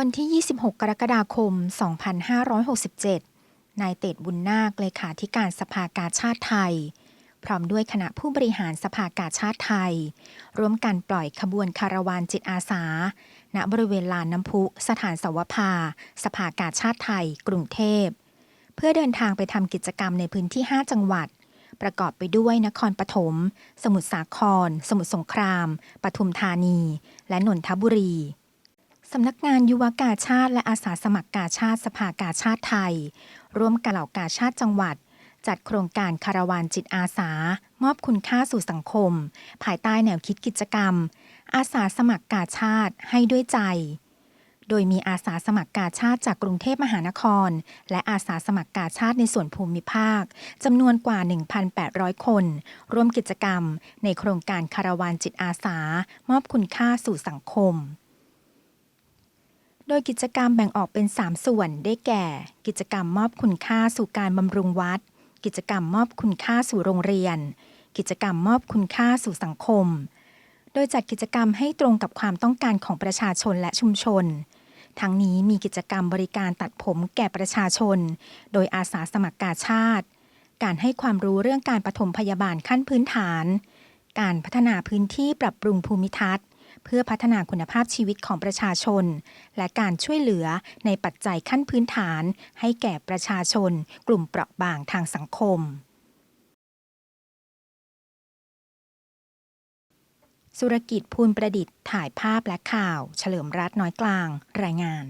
วันที่ 26 กรกฎาคม 2567 นายเตดบุญนาคเลขาธิการสภากาชาติไทย พร้อมด้วยคณะผู้บริหารสภากาชาติไทย ร่วมกันปล่อยขบวนคาราวานจิตอาสา ณบริเวณลานน้ำพุ สถานสวภา สภากาชาติไทย กรุงเทพ เพื่อเดินทางไปทำกิจกรรมในพื้นที่ 5 จังหวัด ประกอบไปด้วยนครปฐม สมุทรสาคร สมุทรสงคราม ปทุมธานี และนนทบุรี สำนักงานยุวกาชาติและอาสาสมัครกาชาติสภากาชาติไทย ร่วมกับเหล่ากาชาติจังหวัด จัดโครงการคาราวานจิตอาสา มอบคุณค่าสู่สังคม ภายใต้แนวคิดกิจกรรม อาสาสมัครกาชาติให้ด้วยใจ โดยมีอาสาสมัครกาชาติจากกรุงเทพมหานคร และอาสาสมัครกาชาติในส่วนภูมิภาคจำนวนกว่า 1,800 คน ร่วมกิจกรรม ในโครงการคาราวานจิตอาสา มอบคุณค่าสู่สังคม โดยกิจกรรมแบ่งออกเป็น 3 ส่วนได้แก่ กิจกรรมมอบคุณค่าสู่การบำรุงวัด กิจกรรมมอบคุณค่าสู่โรงเรียน กิจกรรมมอบคุณค่าสู่สังคม โดยจัดกิจกรรมให้ตรงกับความต้องการของประชาชนและชุมชน ทั้งนี้มีกิจกรรมบริการตัดผมแก่ประชาชน โดยอาสาสมัครกาชาติ การให้ความรู้เรื่องการปฐมพยาบาลขั้นพื้นฐาน การพัฒนาพื้นที่ปรับปรุงภูมิทัศน์ เพื่อพัฒนาคุณภาพชีวิตของประชาชน และการช่วยเหลือในปัจจัยขั้นพื้นฐาน ให้แก่ประชาชน กลุ่มเปราะบางทางสังคม สุรกิจภูลประดิษฐ์ถ่ายภาพและข่าว เฉลิมรัตน์น้อยกลาง รายงาน